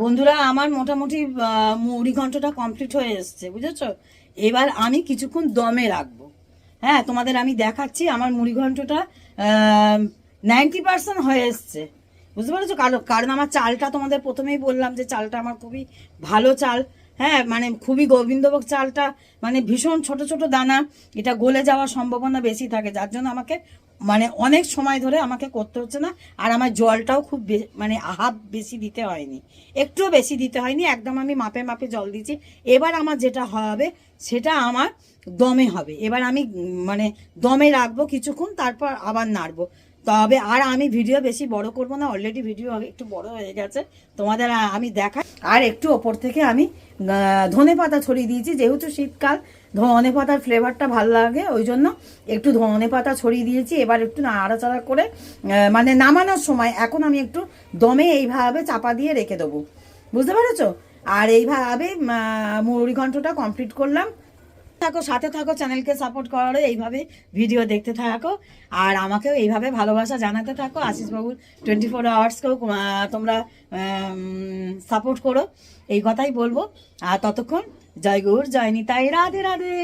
বন্ধুরা, আমার মোটামুটি মুড়ি ঘন্টটা কমপ্লিট হয়ে এসছে, বুঝেছ? এবার আমি কিছুক্ষণ দমে রাখব। হ্যাঁ তোমাদের আমি দেখাচ্ছি, আমার মুড়ি ঘন্টটা নাইনটি পার্সেন্ট হয়ে এসছে। বুঝতে পারছ? কারণ আমার চালটা তোমাদের প্রথমেই বললাম যে চালটা আমার খুবই ভালো চাল। হ্যাঁ মানে খুবই গোবিন্দভোগ চালটা মানে ভীষণ ছোট ছোট দানা, এটা গলে যাওয়ার সম্ভাবনা বেশি থাকে, যার জন্য আমাকে মানে অনেক সময় ধরে আমাকে করতে হচ্ছে না, আর আমার জলটাও খুব মানে হাফ বেশি দিতে হয়নি, একটুও বেশি দিতে হয়নি, একদম আমি মাপে মাপে জল দিয়েছি, এবার আমার যেটা হবে, সেটা আমার দমে হবে, এবার আমি মানে দমে রাখব কিছুক্ষণ, তারপর আবার নাড়বো তবে আর আমি ভিডিও বেশি বড় করব না অলরেডি ভিডিও একটু বড় হয়ে গেছে। তোমাদের আমি দেখা আর একটু ওপর থেকে আমি ধনে পাতা ছড়িয়ে দিয়েছি, যেহেতু শীতকাল, ধনে পাতার ফ্লেভারটা ভালো লাগে, ওই জন্য একটু ধনে পাতা ছড়িয়ে দিয়েছি। এবার একটু নাড়াচাড়া করে মানে নামানোর সময় এখন আমি একটু দমে এইভাবে চাপা দিয়ে রেখে দেবো। বুঝতে পেরেছ? আর এইভাবে মুড়ি ঘন্টটা কমপ্লিট করলাম। থাকো, সাথে থাকো চ্যানেলকে সাপোর্ট করো, এইভাবে ভিডিও দেখতে থাকো। আর আমাকেও এইভাবে ভালোবাসা জানাতে থাকো। আশিস বাবুর টোয়েন্টি ফোর আওয়ার্সকেও তোমরা সাপোর্ট করো। এই কথাই বলব। আর ততক্ষণ, জয় গৌর, জয় নিতাই, রাধে রাধে।